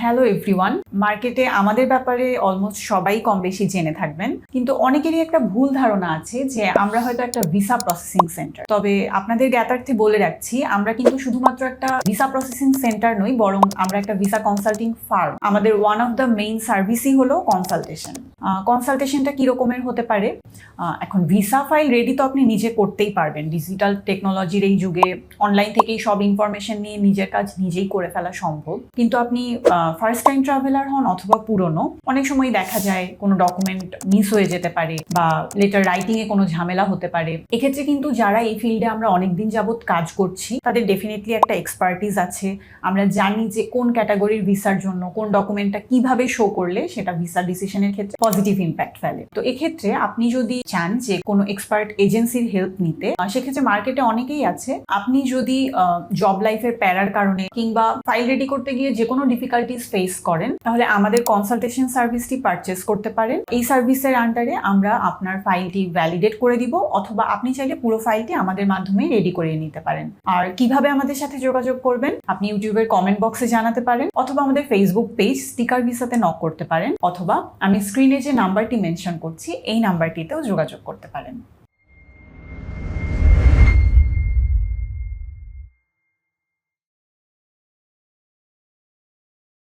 Hello everyone মার্কেটে আমাদের ব্যাপারে অলমোস্ট সবাই কম বেশি জেনে থাকবেন। কিন্তু অনেকেরই একটা ভুল ধারণা আছে যে আমরা হয়তো একটা ভিসা প্রসেসিং সেন্টার তবে আপনাদের জ্ঞাতার্থে বলে রাখছি, আমরা কিন্তু শুধুমাত্র একটা ভিসা প্রসেসিং সেন্টার নই, বরং আমরা একটা ভিসা কনসাল্টিং ফার্ম আমাদের ওয়ান অফ দ্য মেইন সার্ভিসই হলো কনসালটেশন কনসালটেশনটা কি রকমের হতে পারে? এখন ভিসা ফাইল রেডি তো আপনি নিজে করতেই পারবেন। ডিজিটাল টেকনোলজির এই যুগে অনলাইন থেকেই সব ইনফরমেশন নিয়ে নিজের কাজ নিজেই করে ফেলা সম্ভব। কিন্তু আপনি ফার্স্ট টাইম ট্রাভেলার হন অথবা পুরনো, অনেক সময় দেখা যায় কোনো ডকুমেন্ট মিস হয়ে যেতে পারে বা লেটার রাইটিং এ কোনো ঝামেলা হতে পারে। এক্ষেত্রে কিন্তু যারা এই ফিল্ডে আমরা অনেকদিন যাবত কাজ করছি, তাদের ডেফিনেটলি একটা এক্সপার্টিস আছে। আমরা জানি যে কোন ক্যাটাগরির ভিসার জন্য, কোন ডকুমেন্টটা কীভাবে শো করলে সেটা ভিসা ডিসিশনের ক্ষেত্রে পজিটিভ ইম্প্যাক্ট ফেলে। তো এক্ষেত্রে আপনি যদি চান যে কোনো এক্সপার্ট এজেন্সির হেল্প নিতে সেক্ষেত্রে মার্কেটে অনেকেই আছে। আপনি যদি জব লাইফের প্যারার কারণে কিংবা ফাইল রেডি করতে গিয়ে যে কোনো ডিফিকাল্টিস ফেস করেন, তাহলে আমাদের কনসালটেশন সার্ভিসটি পারচেস করতে পারেন। এই সার্ভিসের আন্ডারে আমরা আপনার ফাইলটি ভ্যালিডেট করে দিব, অথবা আপনি চাইলে পুরো ফাইলটি আমাদের মাধ্যমে রেডি করিয়ে নিতে পারেন। আর কীভাবে আমাদের সাথে যোগাযোগ করবেন, আপনি ইউটিউবের কমেন্ট বক্সে জানাতে পারেন, অথবা আমাদের ফেসবুক পেজ স্টিকার ভিসাতে নক করতে পারেন, অথবা আমি স্ক্রিনে যে নাম্বারটি মেনশন করছি, এই নাম্বারটিতেও যোগাযোগ করতে পারেন।